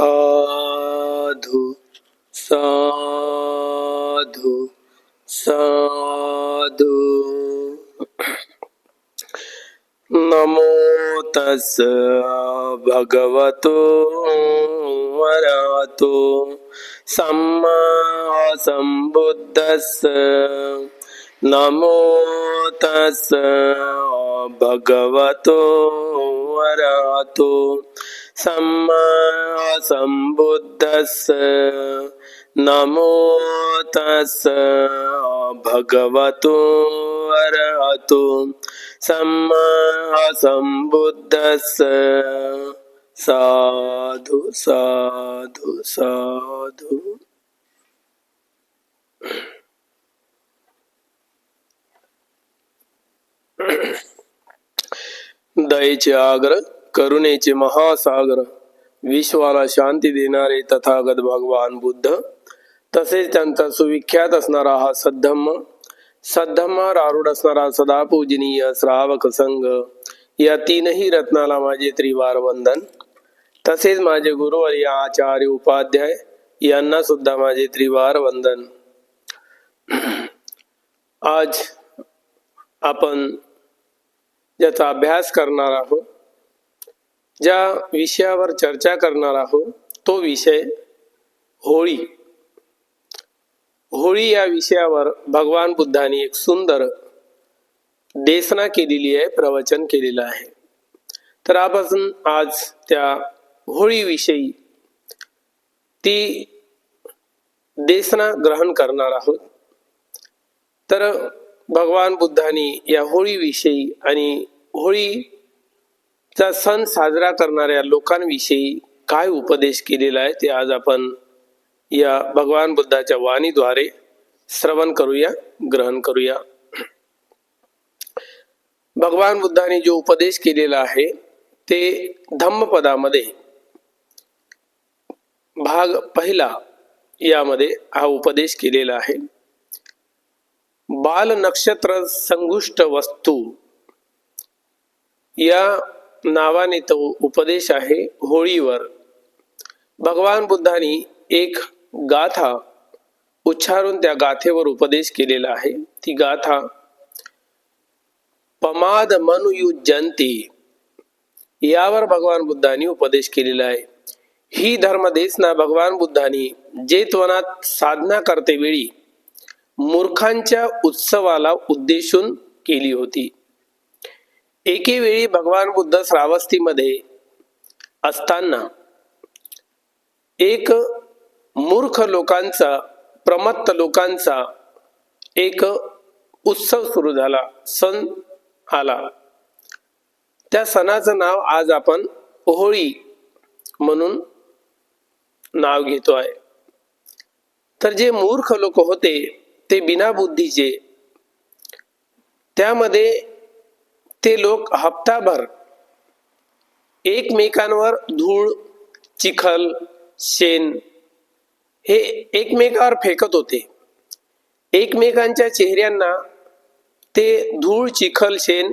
साधु साधु साधु। नमो तस् भगवतो वरातो। सम्मा सम्बुद्धस्। नमो तस् भगवतो वरातो। සම්මා සම්බුද්දස්ස නමෝ තස් භගවතු අරහතු සම්මා සම්බුද්දස්ස සාදු සාදු සාදු దయచి ఆగ్ర करुणेचे महासागर विश्वाला शांती देणारे तथागत भगवान बुद्ध तसेच त्यांचा सुविख्यात असणारा हा सद्धम्म सद्धम्मावर आरूढ असणारा सदा पूजनीय श्रावक संघ या तीनही रत्नाला माझे त्रिवार वंदन. तसेच माझे गुरुवर्य आचार्य उपाध्याय यांना सुद्धा माझे त्रिवार वंदन. आज आपण ज्याचा अभ्यास करणार आहोत ज्या विषयावर चर्चा करणार आहोत तो विषय होळी. होळी या विषयावर भगवान बुद्धांनी एक सुंदर देसना केलेली आहे प्रवचन केलेलं आहे. तर आपण आज त्या होळीविषयी ती देसना ग्रहण करणार आहोत. तर भगवान बुद्धांनी या होळीविषयी आणि होळी चा सण साजरा करणाऱ्या लोकांविषयी काय उपदेश केलेला आहे ते आज आपण या भगवान बुद्धाच्या वाणीद्वारे श्रवण करूया ग्रहण करूया. भगवान बुद्धाने जो उपदेश केलेला आहे ते धम्मपदामध्ये भाग पहिला यामध्ये हा उपदेश केलेला आहे. बाल नक्षत्र संगुष्ट वस्तू या नावाने तो उपदेश आहे होळीवर. भगवान बुद्धांनी एक गाथा उच्चारून त्या गाथेवर उपदेश केलेला आहे. ती गाथा पमाद मनुयुजंती यावर भगवान बुद्धांनी उपदेश केलेला आहे. ही धर्मदेशना भगवान बुद्धांनी जेतवनात साधना करते वेळी मूर्खांच्या उत्सवाला उद्देशून केली होती. एके वेळी भगवान बुद्ध श्रावस्तीमध्ये असताना एक मूर्ख लोकांचा प्रमत्त लोकांचा एक उत्सव सुरू झाला सण आला. त्या सणाचं नाव आज आपण होळी म्हणून नाव घेतो आहे. तर जे मूर्ख लोक होते ते बिना बुद्धीचे त्यामध्ये ते लोक हप्ताभर एकमेकांवर धूळ चिखल शेण हे एकमेकावर फेकत होते. एकमेकांच्या चेहऱ्यांना ते धूळ चिखल शेण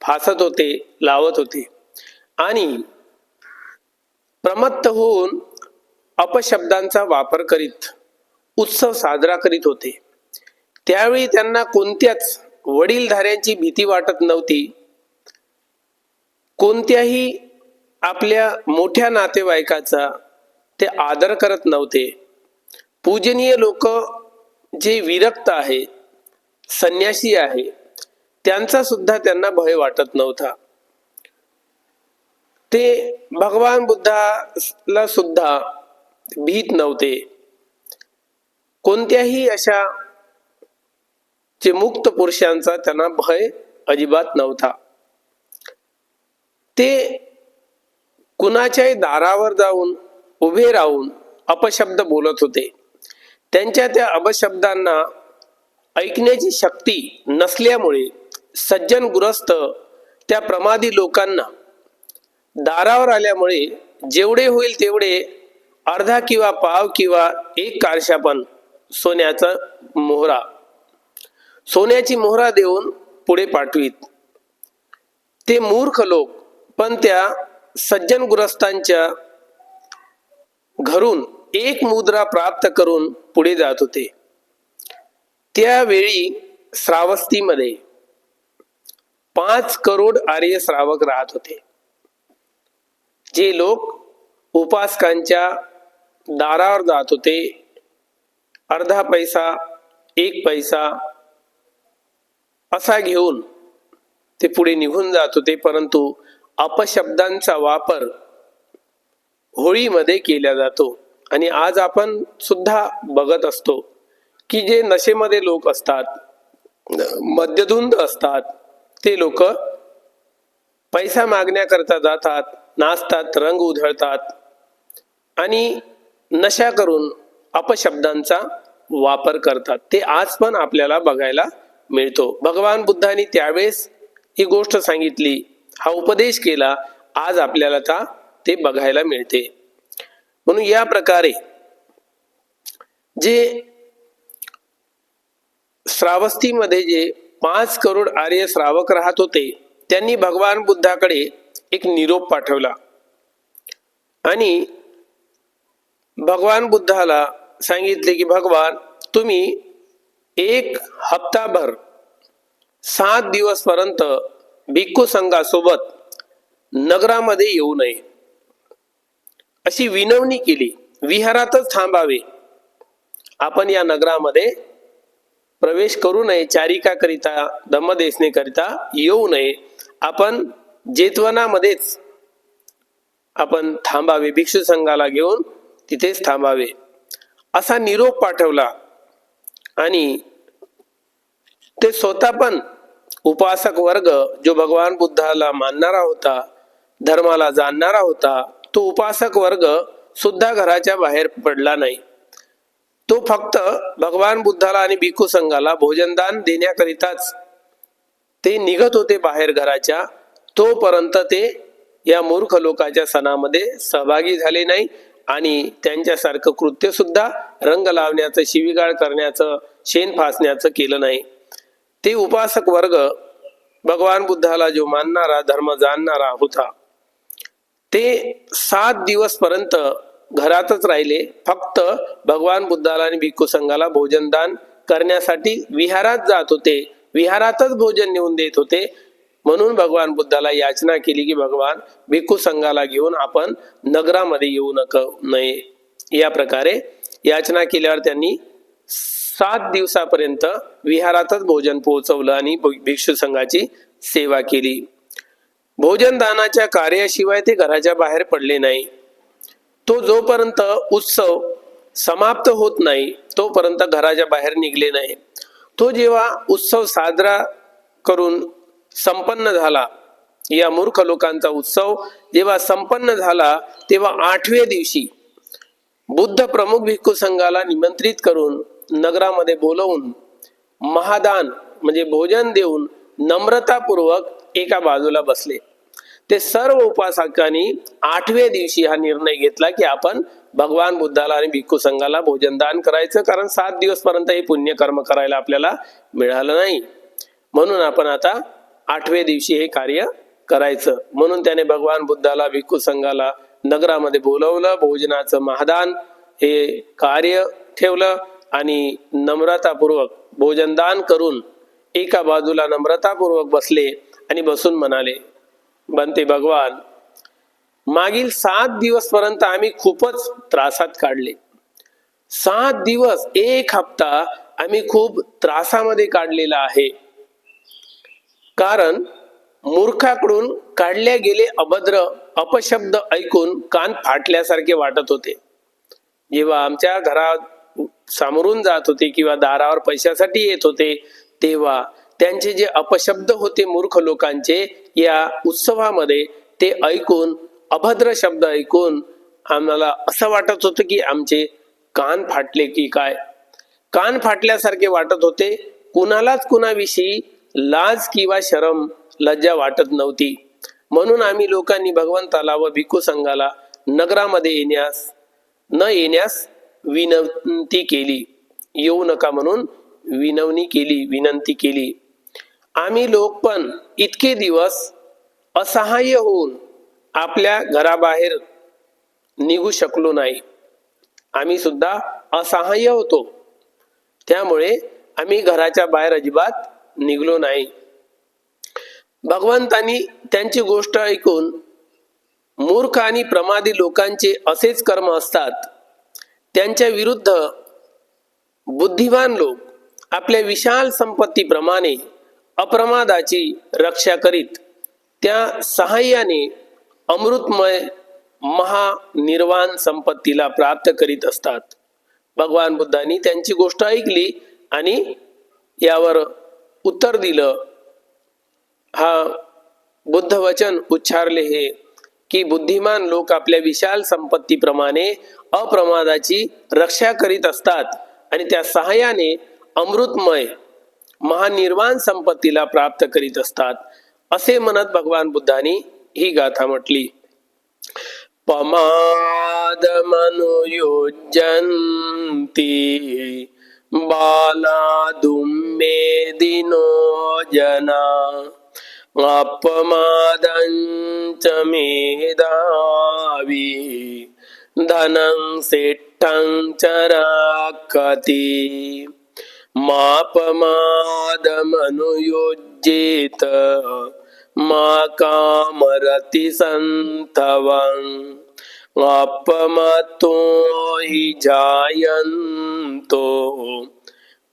फासत होते लावत होते. आणि प्रमत्त होऊन अपशब्दांचा वापर करीत उत्सव साजरा करीत होते. त्यावेळी त्यांना कोणत्याच वडीलधाऱ्यांची भीती वाटत नव्हती. कोणत्याही आपल्या मोठ्या नातेवाईकाचा ते आदर करत नव्हते. पूजनीय लोक जे विरक्त आहे संन्यासी आहे त्यांचा सुद्धा त्यांना भय वाटत नव्हता. ते भगवान बुद्धाला सुद्धा भीत नव्हते. कोणत्याही अशा जे मुक्त पुरुषांचा त्यांना भय अजिबात नव्हता. ते कुणाच्याही दारावर जाऊन उभे राहून अपशब्द बोलत होते. त्यांच्या त्या अपशब्दांना ऐकण्याची शक्ती नसल्यामुळे सज्जन गुरस्त त्या प्रमादी लोकांना दारावर आल्यामुळे जेवढे होईल तेवढे अर्धा किंवा पाव किंवा एक कारशापण सोन्याचा मोहरा सोन्याची मोहरा देऊन पुढे पाठवीत. ते मूर्ख लोक पण त्या सज्जन गुरस्तांच्या घरून एक मुद्रा प्राप्त करून पुढे जात होते. त्यावेळी श्रावस्तीमध्ये पाच करोड आर्य श्रावक राहत होते. जे लोक उपासकांच्या दारावर जात होते. अर्धा पैसा एक पैसा असा घेऊन ते पुढे निघून जात होते परंतु अपशब्दांचा वापर होळीमध्ये केला जातो. आणि आज आपण सुद्धा बघत असतो की जे नशेमध्ये लोक असतात मद्यधुंद असतात ते लोक पैसा मागण्याकरता जातात नाचतात रंग उधळतात आणि नशा करून अपशब्दांचा वापर करतात. ते आज पण आपल्याला बघायला मिळतो. भगवान बुद्धांनी त्यावेळेस ही गोष्ट सांगितली हा उपदेश केला आज आपल्याला का ते बघायला मिळते. म्हणून या प्रकारे जे श्रावस्तीमध्ये जे पाच करोड आर्य श्रावक राहत होते त्यांनी भगवान बुद्धाकडे एक निरोप पाठवला. आणि भगवान बुद्धाला सांगितले की भगवान तुम्ही एक हप्ताभर सात दिवसपर्यंत भिक्खू संघासोबत नगरामध्ये येऊ नये. अशी विनवणी केली. विहारातच थांबावे. आपण या नगरामध्ये प्रवेश करू नये. चारिकाकरिता धम्मदेशनेकरिता येऊ नये. आपण जेतवनामध्येच आपण थांबावे. भिक्षू संघाला घेऊन तिथेच थांबावे. असा निरोप पाठवला आणि ते स्वतः पण उपासक वर्ग जो भगवान बुद्धाला मानणारा होता धर्माला जाणणारा होता तो उपासक वर्ग सुद्धा घराच्या बाहेर पडला नाही. तो फक्त भगवान बुद्धाला आणि भिकू संघाला भोजनदान देण्याकरिताच ते निघत होते बाहेर घराच्या. तोपर्यंत ते या मूर्ख लोकाच्या सणामध्ये सहभागी झाले नाही आणि त्यांच्यासारखं कृत्य सुद्धा रंग लावण्याचं शिवीगाळ करण्याचं शेण फासण्याचं केलं नाही. ते उपासक वर्ग भगवान बुद्धाला जो मानणारा धर्म जाणणारा होता ते सात दिवस पर्यंत घरातच राहिले. फक्त भगवान बुद्धाला आणि भिक्खू संघाला भोजनदान करण्यासाठी विहारात जात होते. विहारातच भोजन नेऊन देत होते. म्हणून भगवान बुद्धाला याचना केली की भगवान भिक्खू संघाला घेऊन आपण नगरामध्ये येऊ नक नये. या प्रकारे याचना केल्यावर त्यांनी सात दिवसापर्यंत विहारातच भोजन पोहोचवलं आणि भिक्षू संघाची सेवा केली. भोजन दानाच्या कार्याशिवाय ते घराच्या बाहेर पडले नाही. तो जोपर्यंत उत्सव समाप्त होत नाही तोपर्यंत घराच्या बाहेर निघले नाही. तो जेव्हा उत्सव साजरा करून संपन्न झाला या मूर्ख लोकांचा उत्सव जेव्हा संपन्न झाला तेव्हा आठव्या दिवशी बुद्ध प्रमुख भिक्खू संघाला निमंत्रित करून नगरामध्ये बोलवून महादान म्हणजे भोजन देऊन नम्रतापूर्वक एका बाजूला बसले. ते सर्व उपासकांनी आठव्या दिवशी हा निर्णय घेतला की आपण भगवान बुद्धाला आणि भिक्खू संघाला भोजन दान करायचं कारण सात दिवस पर्यंत हे पुण्यकर्म करायला आपल्याला मिळालं नाही. म्हणून आपण आता आठव्या दिवशी हे कार्य करायचं. म्हणून त्याने भगवान बुद्धाला भिक्खू संघाला नगरामध्ये बोलवलं भोजनाचं महादान हे कार्य ठेवलं. आणि नम्रतापूर्वक भोजनदान करून एका बाजूला नम्रतापूर्वक बसले आणि बसून म्हणाले बनते भगवान मागील सात दिवसपर्यंत आम्ही खूपच त्रासात काढले. सात दिवस एक हप्ता आम्ही खूप त्रासामध्ये काढलेला आहे. कारण मूर्खाकडून काढल्या गेले अभद्र अपशब्द ऐकून कान फाटल्यासारखे वाटत होते. जेव्हा आमच्या घरात सामोरून जात होते किंवा दारावर पैशासाठी येत होते तेव्हा त्यांचे जे अपशब्द होते मूर्ख लोकांचे या उत्सवामध्ये ते ऐकून अभद्र शब्द ऐकून आम्हाला असं वाटत होतं की आमचे कान फाटले की काय? कान फाटल्यासारखे वाटत होते. कुणालाच कुणाविषयी लाज किंवा शरम लज्जा वाटत नव्हती. म्हणून आम्ही लोकांनी भगवंताला व भिक्खू संघाला नगरामध्ये येण्यास न येण्यास विनंती केली. येऊ नका म्हणून विनवणी केली विनंती केली. आम्ही लोक पण इतके दिवस असहाय्य होऊन आपल्या घराबाहेर निघू शकलो नाही. आम्ही सुद्धा असहाय्य होतो. त्यामुळे आम्ही घराच्या बाहेर अजिबात निघलो नाही. भगवंतांनी त्यांची गोष्ट ऐकून मूर्ख आणि प्रमादी लोकांचे असेच कर्म असतात. त्यांच्या विरुद्ध बुद्धिमान लोक आपल्या विशाल संपत्तीप्रमाणे अप्रमादाची रक्षा करीत त्या सहाय्याने अमृतमय महानिर्वाण संपत्तीला प्राप्त करीत असतात. भगवान बुद्धांनी त्यांची गोष्ट ऐकली आणि यावर उत्तर दिलं. हा बुद्ध वचन उच्चारले हे की बुद्धिमान लोक आपल्या विशाल संपत्तीप्रमाणे अप्रमादाची रक्षा करीत असतात आणि त्या सहाय्याने अमृतमय महानिर्वाण संपत्तीला प्राप्त करीत असतात असे म्हणत भगवान बुद्धांनी ही गाथा म्हटली. पमाद मनुयुज्यन्ति बाला दुम्मेदिनो जना। अपमादञ्च मेधावी धनं सेट्टं च राखति मापमादमनुयोज्येत। मा कामरति सन्तवम् अपमतो हि जायन्तो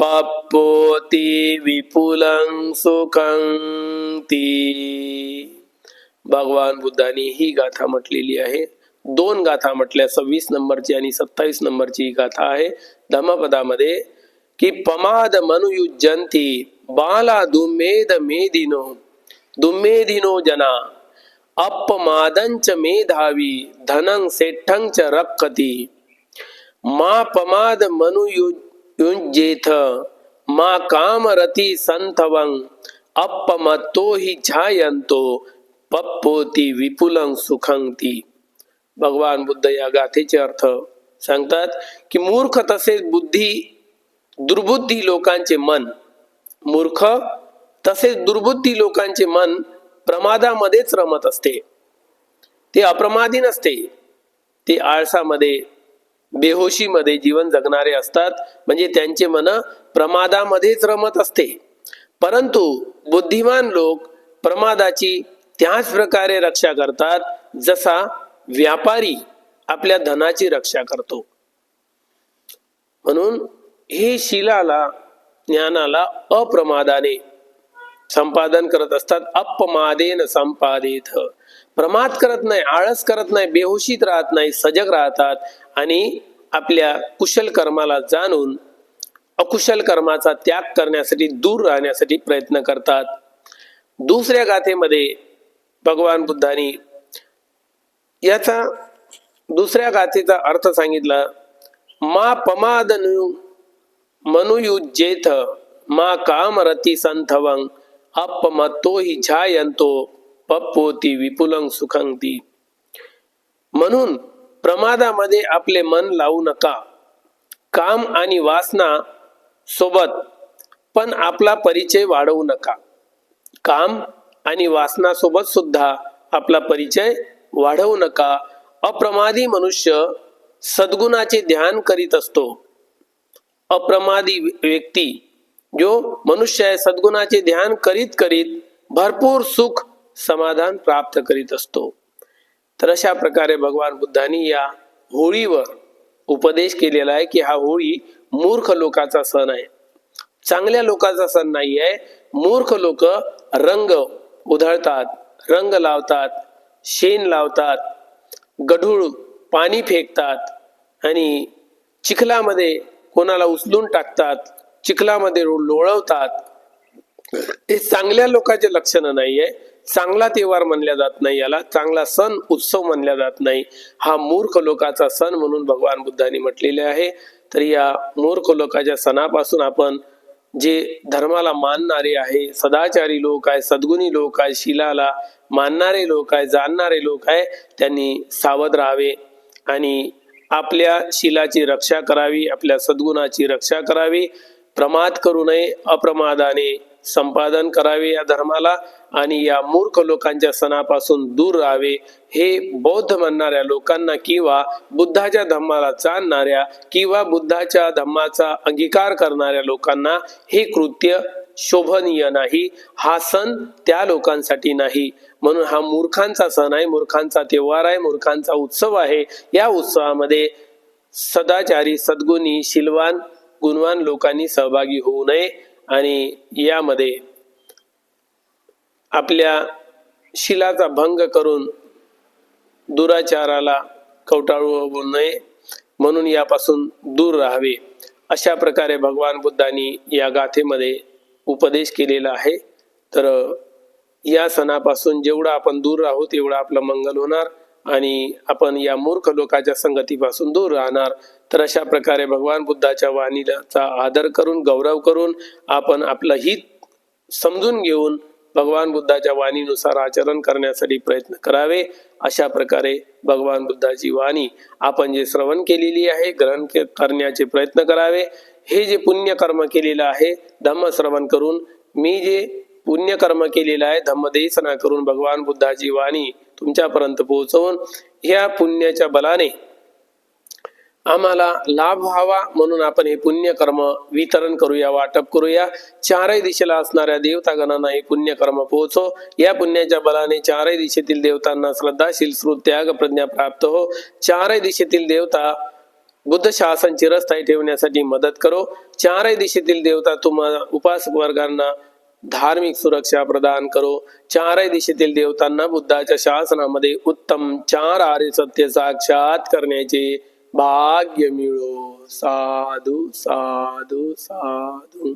पप्पोति विपुलं सुखं ती। भगवान बुद्धांनी ही गाथा म्हटलेली आहे. दोन गाथा म्हटल्या, सव्वीस नंबरची आणि सत्तावीस नंबरची ही गाथा आहे. धमपदामध्ये की पमाद मनुयुज्यंती बाला दुमेद मेदिनो। दुमेदिनो जना, अपमादंच मेधावी, धनं सेठ्ठं च रक्कती। मा पमाद युंजेथ मा कामरती संथवं अप्पमतो हि ध्यायंतो पप्पोती विपुलं सुखंती। भगवान बुद्ध या गाथेचे अर्थ सांगतात की मूर्ख तसेच बुद्धी दुर्बुद्धी लोकांचे मन मूर्ख तसेच दुर्बुद्धी लोकांचे मन प्रमादामध्येच रमत असते. ते अप्रमादी नसते. ते आळसामध्ये बेहोशीमध्ये जीवन जगणारे असतात. म्हणजे त्यांचे मन प्रमादामध्येच रमत असते. परंतु बुद्धिमान लोक प्रमादाची त्याच प्रकारे रक्षा करतात जसा व्यापारी आपल्या धनाची रक्षा करतो. म्हणून हे शिलाला ज्ञानाला अप्रमादाने संपादन करत असतात. अपमादेन संपादित प्रमाद करत नाही आळस करत नाही बेहोशीत राहत नाही सजग राहतात आणि आपल्या कुशल कर्माला जाणून अकुशल कर्माचा त्याग करण्यासाठी दूर राहण्यासाठी प्रयत्न करतात. दुसऱ्या गाथेमध्ये भगवान बुद्धांनी याचा दुसऱ्या गाथेचा अर्थ सांगितला मा पमाद मनुयुजेथ मा कामरती संथवंग अपमतो हि झायंतो पप्पोती विपुलंग सुखं ती म्हणून प्रमादामध्ये आपले मन लावू नका. काम आणि वासना सोबत पण आपला परिचय वाढवू नका. काम आणि वासना सोबत सुद्धा आपला परिचय वाढवू नका. अप्रमादी मनुष्य सद्गुणाचे ध्यान करीत असतो. अप्रमादी व्यक्ती जो मनुष्य आहे सद्गुणाचे ध्यान करीत करीत भरपूर सुख समाधान प्राप्त करीत असतो. तर अशा प्रकारे भगवान बुद्धांनी या होळीवर उपदेश केलेला आहे की हा होळी मूर्ख लोकाचा सण आहे. चांगल्या लोकांचा सण नाही आहे. मूर्ख लोक रंग उधळतात रंग लावतात शेण लावतात गढूळ पाणी फेकतात आणि चिखलामध्ये कोणाला उचलून टाकतात चिखलामध्ये लोळवतात हे चांगल्या लोकांचे लक्षण नाहीये चांगला त्योहार म्हणल्या जात नाही याला चांगला सण उत्सव म्हणल्या जात नाही. हा मूर्ख लोकाचा सण म्हणून भगवान बुद्धांनी म्हटलेले आहे. तर या मूर्ख लोकाच्या सणापासून आपण जे धर्माला मानणारे आहे सदाचारी लोक आहे सद्गुणी लोक आहे शिलाला मानणारे लोक आहे जाणणारे लोक आहे त्यांनी सावध राहावे आणि आपल्या शिलाची रक्षा करावी आपल्या सद्गुणाची रक्षा करावी. प्रमाद करू नये अप्रमादाने. संपादन करावे या धर्माला आणि या मूर्ख लोकांच्या सणापासून दूर राहावे हे बौद्ध म्हणणाऱ्या लोकांना किंवा बुद्धाच्या धम्माला चालणाऱ्या किंवा बुद्धाच्या धम्माचा अंगीकार करणाऱ्या लोकांना हे कृत्य शोभनीय नाही. हा सण त्या लोकांसाठी नाही. म्हणून हा मूर्खांचा सण आहे. मूर्खांचा त्योहार आहे. मूर्खांचा उत्सव आहे. या उत्सवामध्ये सदाचारी सद्गुणी शिलवान गुणवान लोकांनी सहभागी होऊ नये. आणि यामध्ये आपल्या शिलाचा भंग करून दुराचाराला कवटाळू होऊ नये म्हणून यापासून दूर राहावे. अशा प्रकारे भगवान बुद्धांनी या गाथेमध्ये उपदेश केलेला आहे. तर या सणापासून जेवढा आपण दूर राहू तेवढा आपलं मंगल होणार आणि आपण या मूर्ख लोकांच्या संगतीपासून दूर राहणार. तर अशा प्रकारे भगवान बुद्धाच्या वाणीचा आदर करून गौरव करून आपण आपलं हित समजून घेऊन भगवान बुद्धाच्या वाणीनुसार आचरण करण्यासाठी प्रयत्न करावे. अशा प्रकारे भगवान बुद्धाची वाणी आपण जे श्रवण केलेली आहे ग्रहण करण्याचे प्रयत्न करावे. हे जे पुण्यकर्म केलेलं आहे धम्म श्रवण करून मी जे पुण्यकर्म केलेलं आहे धम्मदेसना करून भगवान बुद्धाची वाणी तुमच्यापर्यंत पोहोचवून ह्या पुण्याच्या बलाने आम्हाला लाभ व्हावा म्हणून आपण हे पुण्यकर्म वितरण करूया वाटप करूया. चारही दिशेला असणाऱ्या देवतागणांना हे पुण्यकर्म पोहोचो. या पुण्याच्या बलाने चारही दिशेतील देवतांना श्रद्धाशील श्रुत त्याग प्रज्ञा प्राप्त हो. चारही दिशेतील देवता बुद्ध शासन चिरस्थायी ठेवण्यासाठी मदत करो. चारही दिशेतील देवता तुम्हाला उपासक वर्गांना धार्मिक सुरक्षा प्रदान करो. चारही दिशेतील देवतांना बुद्धाच्या शासनामध्ये उत्तम चार आर्य सत्य साक्षात करण्याचे भाग्य मिळो साधू साधू साधू.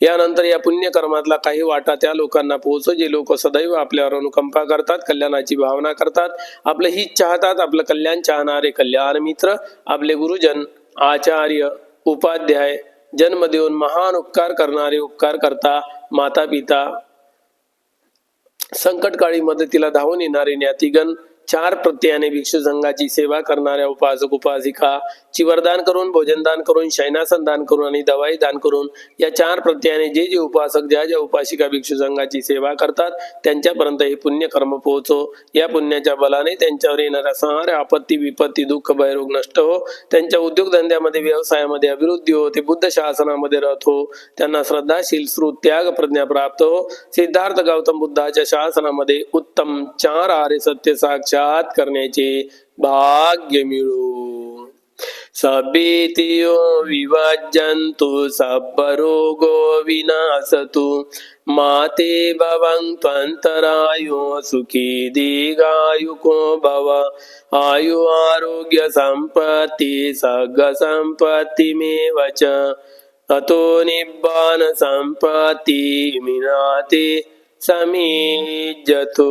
यानंतर या पुण्यकर्मातला काही वाटा त्या लोकांना पोहोचो जे लोक सदैव आपल्यावर अनुकंपा करतात कल्याणाची भावना करतात. आपलं हित चाहतात आपलं कल्याण चाहणारे कल्याण मित्र. आपले गुरुजन आचार्य उपाध्याय जन्म देऊन महान उपकार करणारे उपकार करता माता पिता संकटकाळी मदतीला धावून येणारे ज्ञातिगण चार प्रत्ययाने भिक्षू संघाची सेवा करणाऱ्या उपासक उपासिका चिवरदान करून भोजनदान करून शयनासन दान करून आणि दवाई दान करून या चार प्रत्ययाने जे जे उपासक ज्या ज्या उपासिका भिक्षू संघाची सेवा करतात त्यांच्यापर्यंत हे पुण्य कर्म पोहोचो. या पुण्याच्या बलाने त्यांच्यावर येणाऱ्या साऱ्या आपत्ती विपत्ती दुःख भयरोग नष्ट हो. त्यांच्या उद्योगधंद्यामध्ये व्यवसायामध्ये अभिवृद्धी हो. ते बुद्ध शासनामध्ये रथ हो. त्यांना श्रद्धाशील श्रुत त्याग प्रज्ञा प्राप्त हो. सिद्धार्थ गौतम बुद्धाच्या शासनामध्ये उत्तम चार आर्य सत्य साक्ष साक्षात करण्याचे भाग्य मिळो सबेतियो विवाज्यन्तु सब्बरोगो विनाशतु माते भवं त्वन्तरायो सुखी दीर्घायुको भव. आयु आरोग्य सम्पत्ति सग संपत्तीमेव च. अतो निब्बान सम्पत्ति मिनाते समीजतो.